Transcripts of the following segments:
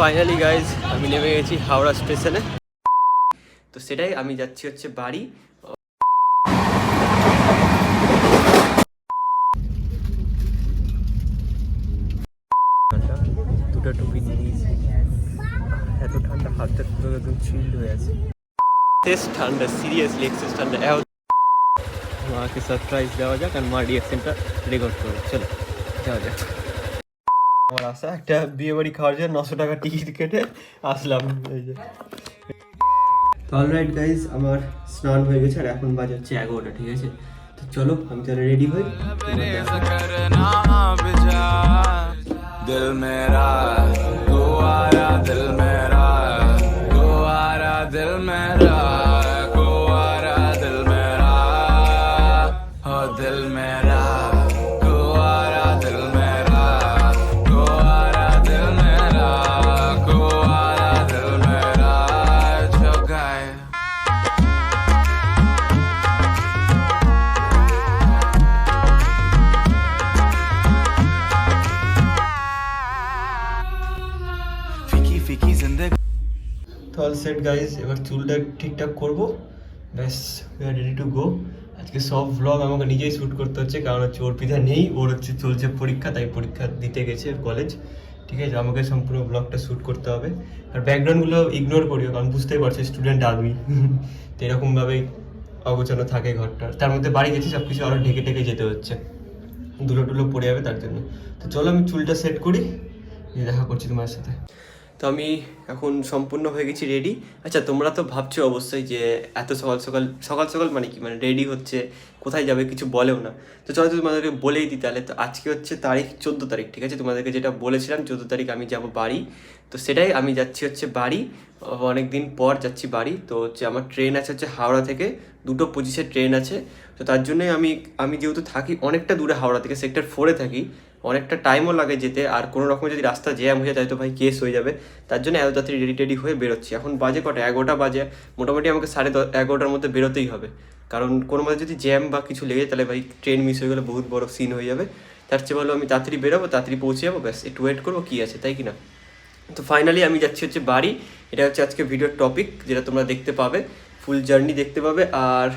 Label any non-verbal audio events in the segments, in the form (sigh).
Finally guys আমি নেমে গেছি হাওড়া স্টেশনে। তো সেটাই, আমি যাচ্ছি হচ্ছে বাড়ি। দুটো টুপি নিয়ে নিয়েছি। এত ঠান্ডা হাতটা হয়ে ঠান্ডা ঠান্ডা। মাকে সারপ্রাইজ দেওয়া যাক আর মা রিয়াকশনটা রেকর্ড করো চলো, যাওয়া যাক। আমার আসা একটা বিয়ে খাওয়ার জন্য নশো টাকা টিকিট কেটে আসলাম। এই যে। অলরাইট গাইজ আমার স্নান হয়ে গেছে আর এখন বাজে হচ্ছে এগারোটা, ঠিক আছে? তো চলো, আমি তাহলে রেডি হই। দিল মেরা দিল গাইজ এবার চুলটা ঠিকঠাক করব। ব্যাস রেডি টু গো আজকে সব ভ্লগ আমাকে নিজেই শ্যুট করতে হচ্ছে, কারণ হচ্ছে ওর পিঠা নেই, ওর হচ্ছে চলছে পরীক্ষা, তাই পরীক্ষা দিতে গেছে কলেজ ঠিক আছে, আমাকে সম্পূর্ণ ব্লগটা শ্যুট করতে হবে। আর ব্যাকগ্রাউন্ডগুলো ইগনোর করিও, কারণ বুঝতেই পারছি স্টুডেন্ট আর্মি তো এরকমভাবেই অগোছানো থাকে ঘরটা। তার মধ্যে বাড়ি গেছি সব কিছু আরও ঢেকে ঢেকে যেতে হচ্ছে। ধুলো টুলো পড়ে যাবে তার জন্য। তো চলো আমি চুলটা সেট করি দেখা করছি তোমার সাথে। তো আমি এখন সম্পূর্ণ হয়ে গেছি রেডি আচ্ছা তোমরা তো ভাবছ অবশ্যই যে এত সকাল সকাল সকাল সকাল মানে কি? মানে রেডি হচ্ছে, কোথায় যাবে কিছু বলেও না। তো চলো তোমাদেরকে বলেই দিই তাহলে। তো আজকে হচ্ছে তারিখ চোদ্দ তারিখ, ঠিক আছে? তোমাদেরকে যেটা বলেছিলাম, চোদ্দ তারিখ আমি যাব বাড়ি। তো সেটাই আমি যাচ্ছি হচ্ছে বাড়ি। অনেক দিন পর যাচ্ছি বাড়ি। তো হচ্ছে আমার ট্রেন আছে হচ্ছে হাওড়া থেকে। দুটো পঁচিশের ট্রেন আছে। তো তার জন্যই আমি আমি যেহেতু থাকি অনেকটা দূরে হাওড়া থেকে সেক্টর ফোরে থাকি। অনেকটা টাইমও লাগে যেতে, আর কোনো রকম যদি রাস্তা জ্যাম হয়ে যায় তো ভাই কেস হয়ে যাবে। তার জন্য এত তাড়াতাড়ি রেডি টেডি হয়ে বেরোচ্ছি। এখন বাজে কটা? এগারোটা বাজে। মোটামুটি আমাকে সাড়ে দশ এগারোটার মধ্যে বেরোতেই হবে। কারণ কোনো মধ্যে যদি জ্যাম বা কিছু লেগে যায়, তাহলে ভাই ট্রেন মিস হয়ে গেলে বহুত বড় সিন হয়ে যাবে। তার চেয়ে ভালো আমি তাড়াতাড়ি বেরোবো, তাড়াতাড়ি পৌঁছে যাব, ব্যাস। একটু ওয়েট করব, কী আছে, তাই কি না? তো ফাইনালি আমি যাচ্ছি হচ্ছে বাড়ি। এটা হচ্ছে আজকে ভিডিওর টপিক যেটা তোমরা দেখতে পাবে। ফুল জার্নি দেখতে পাবে। আর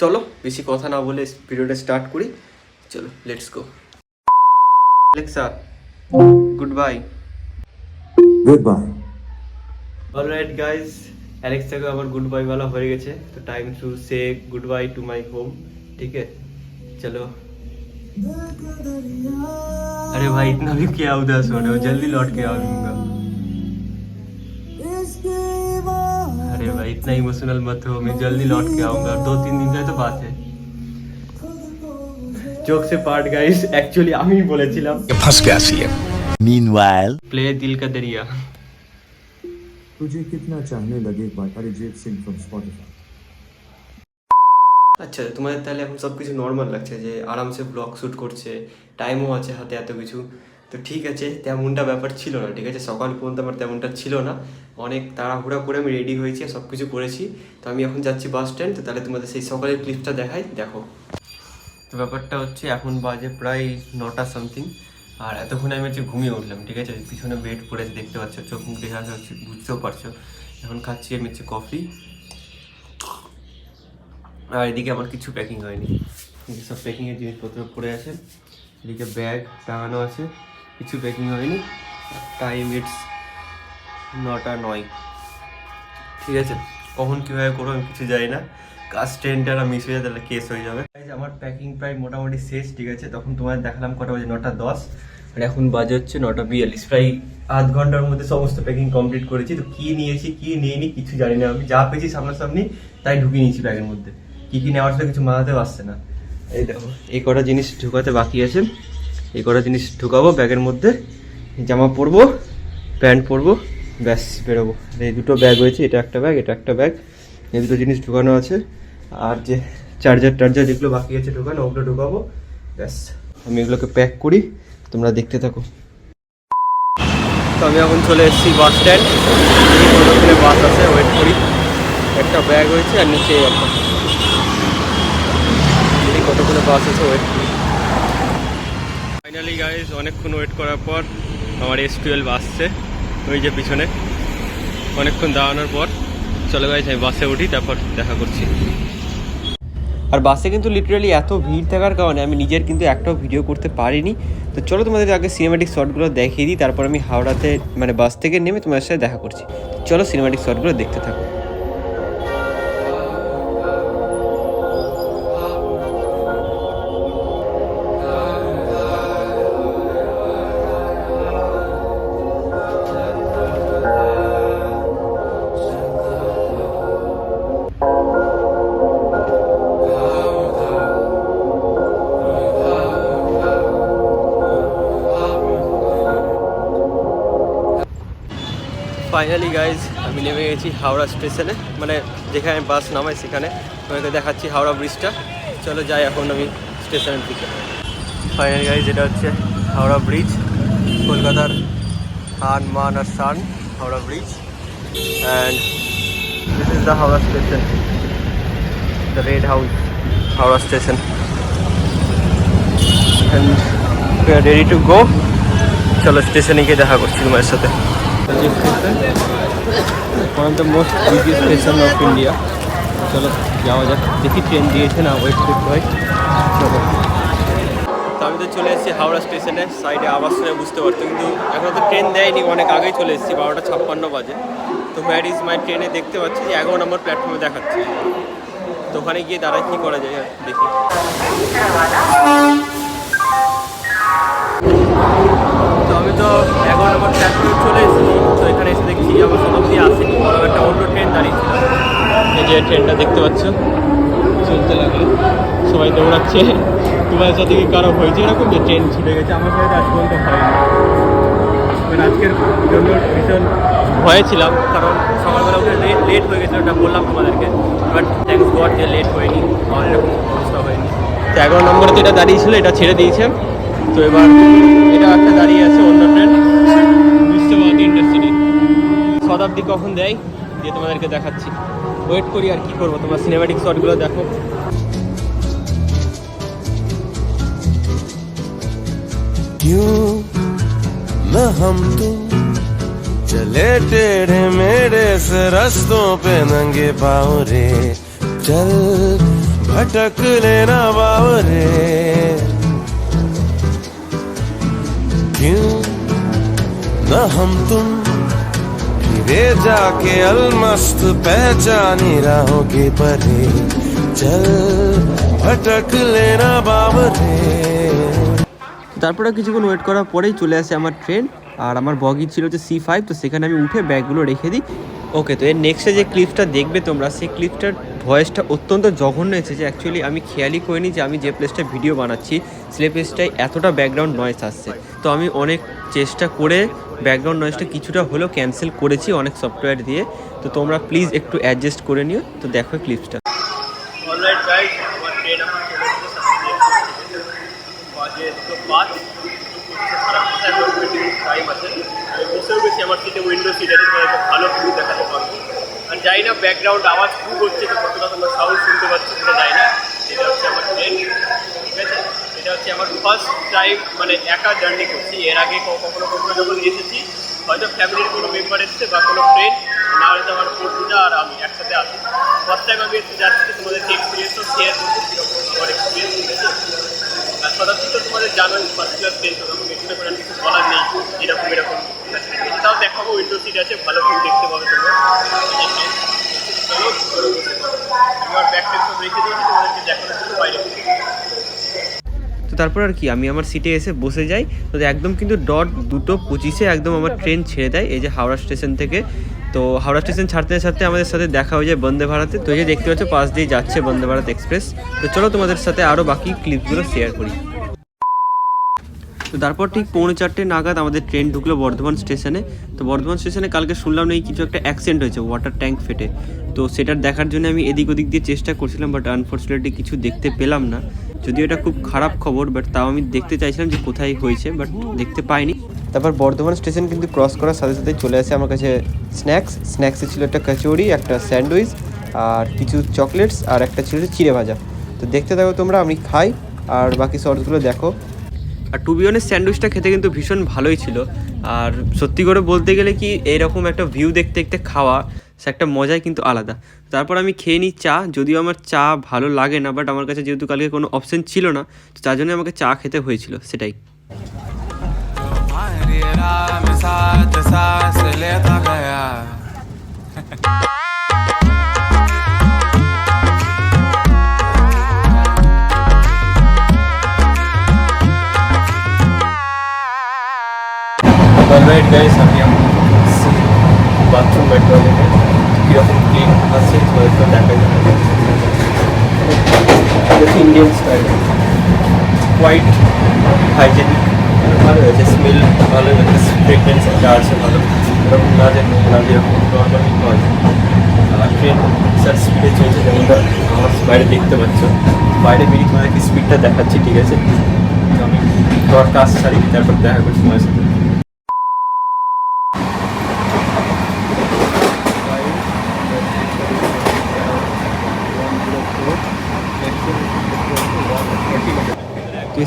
চলো, বেশি কথা না বলে ভিডিওটা স্টার্ট করি। চলো let's go Alexa goodbye Goodbye. Alright guys অ্যালেক্সাকে আবার গুড বাই বলা হয়ে গেছে তো time to say goodbye to my home ठीक है चलो अरे भाई इतना भी क्या उदास हो रहे हो जल्दी लौट के आ जाऊंगा अरे भाई इतना इमोशनल मत हो मैं जल्दी लौट के आऊंगा दो तीन दिन का तो बात है জোকসে পার্ট গাইস অ্যাকচুয়ালি আমি বলেছিলাম। ফাঁসকে আসিয়ে। মিনওয়াইল প্লে দিল কা দরিয়া তুঝে কিতনা চাহনে লাগে by Arijit Singh from Spotify আচ্ছা তোমাদের তাহলে এখন সব কিছু নর্মাল লাগছে যে আরামসে ব্লগ শ্যুট করছে টাইমও আছে হাতে এত কিছু। তো ঠিক আছে তেমনটা ব্যাপার ছিল না ঠিক আছে? সকাল পর্যন্ত আমার তেমনটা ছিল না। অনেক তাড়াহুড়া করে আমি রেডি হয়েছি সব কিছু করেছি। তো আমি এখন যাচ্ছি বাস স্ট্যান্ড তো তাহলে তোমাদের সেই সকালের ক্লিপটা দেখাই দেখো। তো ব্যাপারটা হচ্ছে এখন বাজে প্রায় নটা সামথিং আর এতক্ষণে আমি হচ্ছে ঘুমিয়ে উঠলাম, ঠিক আছে? পিছনে বেড পড়েছে, দেখতে পাচ্ছ, চোখ মুখ দেখা যাচ্ছে বুঝতেও পারছ। এখন খাচ্ছি আমি হচ্ছে কফি আর এদিকে আমার কিছু প্যাকিং হয়নি। সব প্যাকিংয়ের জিনিসপত্র পড়ে আছে। এদিকে ব্যাগ টাঙানো আছে। কিছু প্যাকিং হয়নি। টাইম ইটস নটা নয়। ঠিক আছে? কখন কীভাবে করব আমি কিছু জানি না। কাজ ট্রেনটা মিস হয়ে যায়, তাহলে কেস হয়ে যাবে। আমার প্যাকিং প্রায় মোটামুটি শেষ, ঠিক আছে? তখন তোমাদের দেখালাম কটা বাজে, নটা দশ। আর এখন বাজে হচ্ছে নটা বিয়াল্লিশ, প্রায় আধ ঘণ্টার মধ্যে সমস্ত প্যাকিং কমপ্লিট করেছি। তো কি নিয়েছি, কি নিইনি, কিছু জানি না। আমি যা পেয়েছি সামনাসামনি, তাই ঢুকিয়ে নিয়েছি ব্যাগের মধ্যে। কি কি নেওয়ার সাথে কিছু মাথাতেও আসছে না। এই দেখো, এই কটা জিনিস ঢুকাতে বাকি আছে। এই কটা জিনিস ঢুকাবো ব্যাগের মধ্যে। জামা পরবো, প্যান্ট পরবো, ব্যাস, বেরোবো। এই দুটো ব্যাগ হয়েছে এটা একটা ব্যাগ এটা একটা ব্যাগ এই দুটো জিনিস ঢুকানো আছে। আর যে চার্জার টার্জার যেগুলো বাকি আছে ঢুকানো, ওগুলো ঢুকাবো। ব্যাস, আমি এগুলোকে প্যাক করি, তোমরা দেখতে থাকো। তো আমি এখন চলে এসেছি বাস স্ট্যান্ড কতক্ষণে বাস আছে ওয়েট করি। একটা ব্যাগ হয়েছে আর নিচে কতক্ষণে বাস আছে ওয়েট করি। ফাইনালি গাইজ অনেকক্ষণ ওয়েট করার পর আমার এস টুয়েলভ আসছে, ওই যে পিছনে। অনেকক্ষণ দাঁড়ানোর পর। চলে গাইজ আমি বাসে উঠি, তারপর দেখা করছি। আর বাসে কিন্তু লিটারালি এত ভিড় থাকার কারণে আমি নিজের কিন্তু একটাও ভিডিও করতে পারিনি। তো চলো তোমাদের আগে সিনেমাটিক শটগুলো দেখিয়ে দিই, তারপর আমি হাওড়াতে মানে বাস থেকে নেমে তোমাদের সাথে দেখা করছি। চলো সিনেমাটিক শটগুলো দেখতে থাকো। ফাইনালি গাইজ আমি নেমে গেছি হাওড়া স্টেশনে। মানে যেখানে বাস নামাই সেখানে। তোমাকে দেখাচ্ছি হাওড়া ব্রিজটা চলো যাই এখন আমি স্টেশনের দিকে। ফাইনালি গাইজ এটা হচ্ছে হাওড়া ব্রিজ কলকাতার হান, মান আর সান Howrah bridge and this is the Howrah station the red house Howrah station and ready to go চলো স্টেশনে গিয়ে দেখা করছি তোমার সাথে। One of the most busy station of India চলো, যাওয়া যাক। দেখি ট্রেন দিয়েছে না ওয়েট করতে হয়। চলো তো আমি তো চলে এসেছি হাওড়া স্টেশনে সাইডে আবার শুনে বুঝতে পারতো কিন্তু এখন তো ট্রেন দেয়নি, অনেক আগেই চলে এসেছি, বারোটা ছাপ্পান্ন বাজে। তো হোয়ার ইজ মাই ট্রেনে দেখতে পাচ্ছি যে এগারো নম্বর প্ল্যাটফর্মে দেখাচ্ছে। তো ওখানে গিয়ে দাঁড়ায় কী করা যায়, দেখি। যে ট্রেনটা দেখতে পাচ্ছ, চলতে লাগল। সবাই দৌড়াচ্ছে। তোমার সাথে কি কারও হয়েছে এরকম যে ট্রেন ছুটে গেছে? আমার সাথে আজ পর্যন্ত হয়নি। আজকের জন্য ভীষণ ভয়ে ছিলাম কারণ সকালবেলা উঠে লেট লেট হয়ে গেছিল ওটা বললাম তোমাদেরকে। বাট থ্যাংকস গড যে লেট হয়নি, আমার এরকম অবস্থা হয়নি। তো এগারো নম্বরে যেটা দাঁড়িয়েছিল, এটা ছেড়ে দিয়েছে। তো এবার এটা একটা দাঁড়িয়ে আছে অন্য ট্রেন, বিশ্বভারতী ইন্টারসিটি শতাব্দী কখন দেয়? দিয়ে তোমাদেরকে দেখাচ্ছি। ওয়েট করি আর কি করবো তোমার সিনেমাটিক শটগুলো দেখো क्यों न हम तुम चले टेढ़े मेढ़े से रस्तों पे नंगे पाँव रे चल भटक लेना बाव रे क्यों न हम तुम फिरे जाके अलमस्त पहचानी राहों के परे चल भटक लेना बाव रे তারপরে কিছুক্ষণ ওয়েট করার পরেই চলে আসে আমার ট্রেন আর আমার বগি ছিল যে সি ফাইভ তো সেখানে আমি উঠে ব্যাগগুলো রেখে দিই ওকে তো এর নেক্সটে যে ক্লিপটা দেখবে তোমরা, সেই ক্লিপটার ভয়েসটা অত্যন্ত জঘন্য এসেছে অ্যাকচুয়ালি আমি খেয়ালই করিনি যে আমি যে প্লেসটা ভিডিও বানাচ্ছি, সেই প্লেসটায় এতটা ব্যাকগ্রাউন্ড নয়েস আসছে। তো আমি অনেক চেষ্টা করে ব্যাকগ্রাউন্ড নয়েসটা কিছুটা হলেও ক্যান্সেল করেছি অনেক সফটওয়্যার দিয়ে। তো তোমরা প্লিজ একটু অ্যাডজাস্ট করে নিও, তো দেখো ক্লিপসটা বসেও গেছি আমার সিটে উইন্ডো সিট আছে ভালো ভিউ দেখাতে আর জানি না ব্যাকগ্রাউন্ড আওয়াজ খুব হচ্ছে কতটা তোমরা সাউন্ড শুনতে পাচ্ছ সেটা জানি না এটা হচ্ছে আমার ট্রেন ঠিক আছে এটা হচ্ছে আমার ফার্স্ট টাইম মানে একা জার্নি করছি এর আগে কখনো কখনো যখন এসেছি হয়তো ফ্যামিলির কোনো মেম্বার এসছে বা কোনো ফ্রেন্ড না হয়তো আমার বন্ধুরা আর আমি একসাথে আছি ফার্স্ট টাইম আমি এসে যাচ্ছি তোমাদেরকে এক্সপিরিয়েন্সও শেয়ার করব কীরকম আমার এক্সপিরিয়েন্স আর সদাপ্তি তো তোমাদের জানোই পার্টিকুলার ট্রেন তো এখানে করে কিছু বলার নেই, এরকম এরকম তাও দেখাবো উইন্ডো সিট আছে, ভালো করে দেখতে পাবে তোমরা। এবার ব্যাগ ট্যাগ সব রেখে দিয়েছি, তোমাদেরকে দেখানোর জন্য বাইরে তারপর আর কি, আমি আমার সিটে এসে বসে যাই। তো একদম কিন্তু ডট দুটো পঁচিশে একদম আমার ট্রেন ছেড়ে দেয়, এই যে হাওড়া স্টেশন থেকে। তো হাওড়া স্টেশন ছাড়তে ছাড়তে আমাদের সাথে দেখা হয়ে যায় বন্দে ভারতে। তো যে দেখতে পাচ্ছ, পাশ দিয়ে যাচ্ছে বন্দে ভারত এক্সপ্রেস তো চলো তোমাদের সাথে আরও বাকি ক্লিপগুলো শেয়ার করি। তো তারপর ঠিক পৌনে চারটে নাগাদ আমাদের ট্রেন ঢুকলো বর্ধমান স্টেশনে তো বর্ধমান স্টেশনে কালকে শুনলাম নাকি কিছু একটা অ্যাক্সিডেন্ট হয়েছে ওয়াটার ট্যাঙ্ক ফেটে। তো সেটার দেখার জন্য আমি এদিক ওদিক দিয়ে চেষ্টা করছিলাম বাট আনফর্চুনেটলি কিছু দেখতে পেলাম না। যদিও এটা খুব খারাপ খবর বাট তাও আমি দেখতে চাইছিলাম যে কোথায় হয়েছে বাট দেখতে পাইনি। তারপর বর্ধমান স্টেশন কিন্তু ক্রস করার সাথে সাথে চলে আসে আমার কাছে স্ন্যাক্স স্ন্যাক্সে ছিল একটা কচুরি একটা স্যান্ডউইচ আর কিছু চকলেটস আর একটা ছিল চিড়ে ভাজা। তো দেখতে থাকো তোমরা আমি খাই আর বাকি শর্টসগুলো দেখো। আর টু বি স্যান্ডউইচটা খেতে কিন্তু ভীষণ ভালোই ছিল। আর সত্যি করে বলতে গেলে কি এইরকম একটা ভিউ দেখতে দেখতে খাওয়া সে একটা মজাই কিন্তু আলাদা তারপর আমি খেয়ে নিই চা যদিও আমার চা ভালো লাগে না বাট আমার কাছে যেহেতু কালকে কোনো অপশন ছিল না তো তার জন্য আমাকে চা খেতে হয়েছিল সেটাই तुम्हारी राह में साथ सांस लेता गया অলরাইট গাইস আমি এখন বাথরুম বা টয়লেটে কীরকম ক্লিন আছে হয়তো দেখা যাবে ইন্ডিয়ান স্টাইল হোয়াইট হাইজেনিক ভালো হয়েছে স্মেল ভালো হয়েছে ফ্রেগনেন্সটা আছে ভালো এরকম না যে না যেরকম নর্মালি হয় আর ট্রেন স্যার স্পিডে চলছে যেমনটা আমার বাইরে দেখতে পাচ্ছ বাইরে বেরিয়ে তোমাদেরকে স্পিডটা দেখাচ্ছি ঠিক আছে তো আমি তোমার কাজ ছাড়ি তারপর দেখা করছি তোমার সাথে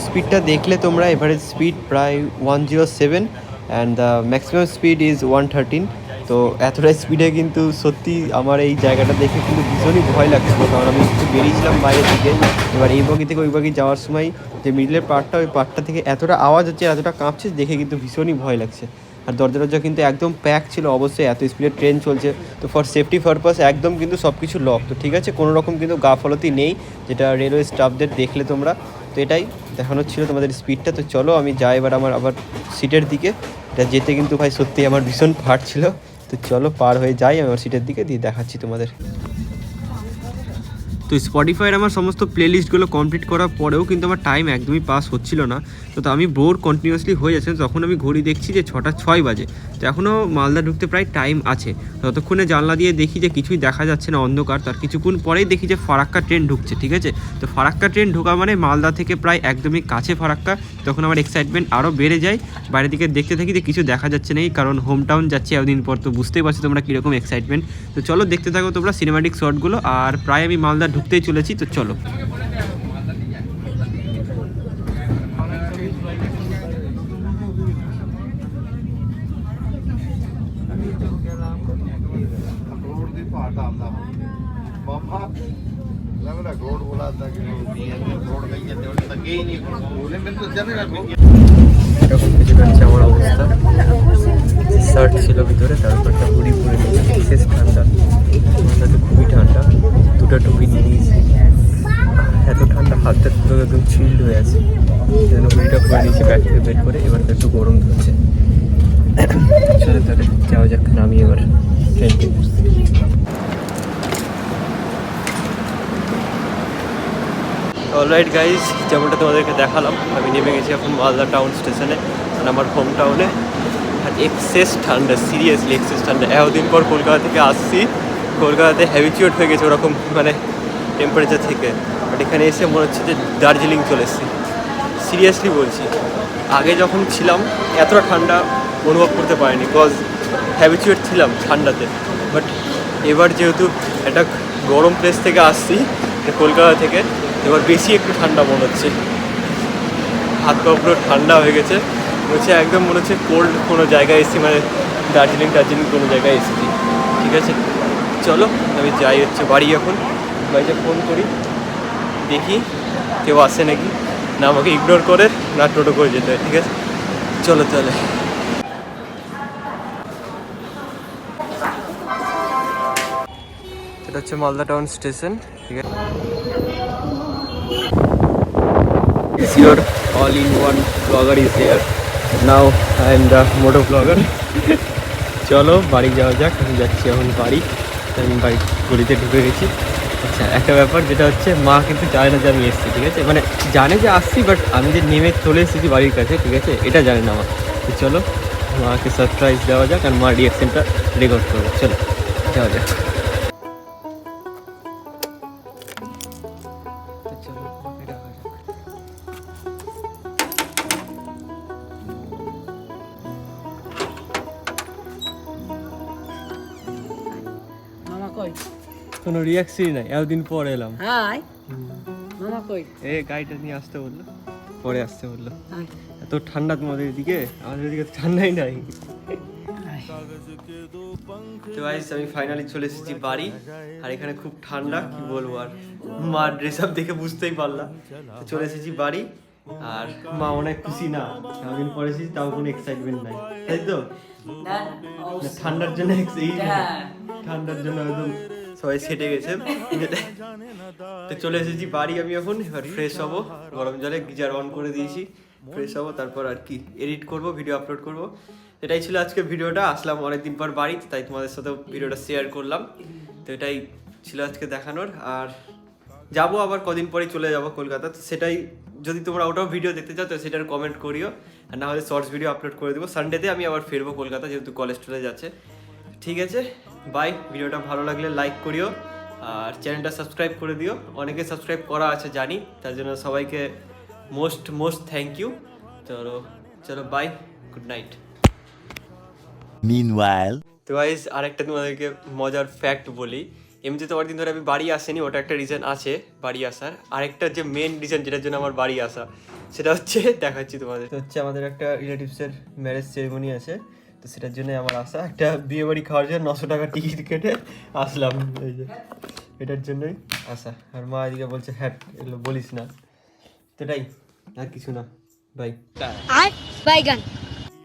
স্পিডটা দেখলে তোমরা এভারেজ স্পিড প্রায় one zero seven and the maximum speed is one thirteen তো এতটা স্পিডে কিন্তু সত্যি আমার এই জায়গাটা দেখে কিন্তু ভীষণই ভয় লাগছিল, কারণ আমি একটু বেরিয়েছিলাম বাইরের দিকে। এবার এই বগি থেকে ওই বগি যাওয়ার সময় যে মিডলের পার্টটা ওই পার্টটা থেকে এতটা আওয়াজ হচ্ছে, এতটা কাঁপছে দেখে কিন্তু ভীষণই ভয় লাগছে। আর দরজা দরজা কিন্তু একদম প্যাক ছিল অবশ্যই, এত স্পিডে ট্রেন চলছে। তো ফর সেফটি পারপাস একদম কিন্তু সব কিছু লক তো ঠিক আছে কোনো রকম কিন্তু গাফলতি নেই, যেটা রেলওয়ে স্টাফদের দেখলে তোমরা। তো এটাই দেখানোর ছিল তোমাদের স্পিডটা তো চলো আমি যাই এবার আমার, আবার সিটের দিকে। এটা যেতে কিন্তু ভাই সত্যি আমার ভীষণ ফাট ছিল। তো চলো পার হয়ে যাই, আমি আমার সিটের দিকে দিয়ে দেখাচ্ছি তোমাদের। তো স্পটিফাইয়ের আমার সমস্ত প্লেলিস্টগুলো কমপ্লিট করার পরেও কিন্তু আমার টাইম একদমই পাস হচ্ছিল না। তো আমি বোর কন্টিনিউয়াসলি হয়ে যাচ্ছে তখন আমি ঘড়ি দেখছি যে ছটা ছয় বাজে। তো এখনও মালদা ঢুকতে প্রায় টাইম আছে। ততক্ষণে জানলা দিয়ে দেখি যে কিছুই দেখা যাচ্ছে না অন্ধকার। তার কিছুক্ষণ পরেই দেখি যে ফারাক্কা ট্রেন ঢুকছে, ঠিক আছে? তো ফারাক্কা ট্রেন ঢোকা মানে মালদা থেকে প্রায় একদমই কাছে ফারাক্কা। তখন আমার এক্সাইটমেন্ট আরও বেড়ে যায়। বাইরের দিকে দেখতে থাকি যে কিছু দেখা যাচ্ছে না কারণ হোম টাউন যাচ্ছে এতদিন পর। তো বুঝতেই পারছ তোমরা কীরকম এক্সাইটমেন্ট তো চলো দেখতে থাকো তোমরা সিনেমাটিক শটগুলো আর প্রায় আমি মালদা ঢুকতেই চলেছি, তো চলো। এরকম কিছু হচ্ছে আমার অবস্থা। শার্ট ছিল ভিতরে, তারপর একটা পরে নিয়েছি। বিশেষ ঠান্ডা। ঠান্ডা তো খুবই ঠান্ডা। দুটো টুপি নিয়ে নিয়েছি। এত ঠান্ডা হাতটা পুরো একদম চিল্ড হয়ে আছে। যেন হুডিটা পরে নিয়েছি ব্যাগ থেকে বের করে, এবার একটু গরম ধরছে। চলে তাহলে যাওয়া যাক, নামি এবার ট্রেন থেকে। অলরাইট গাইজ যেমনটা তোমাদেরকে দেখালাম, আমি নেমে গেছি এখন মালদা টাউন স্টেশনে মানে আমার হোম টাউনে আর এক্সেস ঠান্ডা সিরিয়াসলি এক্সেস ঠান্ডা। এতদিন পর কলকাতা থেকে আসছি। কলকাতাতে হ্যাবিচুয়েট হয়ে গেছে ওরকম মানে টেম্পারেচার থেকে। বাট এখানে এসে মনে হচ্ছে যে দার্জিলিং চলে এসেছি। সিরিয়াসলি বলছি, আগে যখন ছিলাম, এতটা ঠান্ডা অনুভব করতে পারিনি। বিকজ হ্যাবিচুয়েট ছিলাম ঠান্ডাতে। বাট এবার যেহেতু একটা গরম প্লেস থেকে আসছি কলকাতা থেকে, এবার বেশি একটু ঠান্ডা মনে হচ্ছে। হাত পা পুরো ঠান্ডা হয়ে গেছে। মনে হচ্ছে একদম মনে হচ্ছে কোল্ড কোনো জায়গায় এসেছি মানে দার্জিলিং টার্জিলিং কোনো জায়গায় এসেছি। ঠিক আছে? চলো, আমি যাই হচ্ছে বাড়ি এখন। বাড়িতে ফোন করি, দেখি কেউ আসে নাকি। না আমাকে ইগনোর করে, না টোটো করে যেতে হয়, ঠিক আছে? চলো তাহলে। এটা হচ্ছে মালদা টাউন স্টেশন, ঠিক আছে? Your all-in-one vlogger is here. Now, I am the moto vlogger. (laughs) চলো, বাড়ি যাওয়া যাক, আমি যাচ্ছি এখন বাড়ি। আমি বাইক গলিতে ঢুকে গেছি। আচ্ছা একটা ব্যাপার যেটা হচ্ছে, মা কিন্তু জানে না যে আমি এসেছি, ঠিক আছে? মানে জানে যে আসছি বাট আমি যে নেমে চলে এসেছি বাড়ির কাছে, ঠিক আছে? এটা জানে না মা। চলো, মাকে সারপ্রাইজ দেওয়া যাক আর মা রিয়াকশনটা রেকর্ড করব চলো, যাওয়া যাক। রিয়াকশনই নাই এতদিন পর এলাম। হাই মামা কই? এ গাড়িটা নিয়ে আসতে বলল পরে আসতে বলল। এত ঠান্ডা তোমাদের এদিকে আমাদের এদিকে তো ঠান্ডাই নাই। তো গাইস আমি ফাইনালি চলে এসেছি বাড়ি আর এখানে খুব ঠান্ডা কি বলব আর মা ড্রেস আপ দেখে বুঝতেই পারলাম। তো চলে এসেছি বাড়ি আর মা অনেক খুশি না সারাদিন পরে এসেছি তাও কোনো এক্সাইটমেন্ট নাই। তাই তো? ঠান্ডার জন্য ঠান্ডার জন্য একদম সবাই সেটে গেছে। তো চলে এসেছি বাড়ি আমি এখন, এবার ফ্রেশ হব। গরম জলে গিজার অন করে দিয়েছি। ফ্রেশ হব, তারপর আর কি এডিট করব ভিডিও আপলোড করব। এটাই ছিল আজকে ভিডিওটা। আসলাম অনেকদিন পর বাড়ি, তাই তোমাদের সাথে ভিডিওটা শেয়ার করলাম। তো এটাই ছিল আজকে দেখানোর। আর যাব আবার কদিন পরেই চলে যাব কলকাতা। তো সেটাই, যদি তোমরা ওটাও ভিডিও দেখতে চাও, তো সেটার কমেন্ট করিও। আর না হলে শর্টস ভিডিও আপলোড করে দেবো। সানডেতে আমি আবার ফিরবো কলকাতা, যেহেতু কলেজ টলেজ আছে ঠিক আছে? বাই ভিডিওটা ভালো লাগলে লাইক করিও আর চ্যানেলটা সাবস্ক্রাইব করে দিও। অনেকে সাবস্ক্রাইব করা আছে জানি। তার জন্য সবাইকে মোস্ট মোস্ট থ্যাংক ইউ চলো চলো বাই গুড নাইট Meanwhile. তো গাইজ আরেকটা তোমাদেরকে মজার ফ্যাক্ট বলি। এমনিতে তো দিন ধরে আমি বাড়ি আসেনি ওটা একটা রিজন আছে বাড়ি আসার। আরেকটা যে মেন রিজন যেটার জন্য আমার বাড়ি আসা সেটা হচ্ছে দেখাচ্ছি তোমাদের। হচ্ছে আমাদের একটা রিলেটিভসের ম্যারেজ সেরেমনি আছে। তো সেটার জন্য আমার আশা, একটা বিয়ে বাড়ি খাওয়ার জন্য নশো টাকা টিকিট কেটে আসলাম। এই যে, এটার জন্যই আশা। আর মা এদিকে বলছে হ্যাট এগুলো বলিস না। তো এটাই, আর কিছু না। Bye bye বাইগান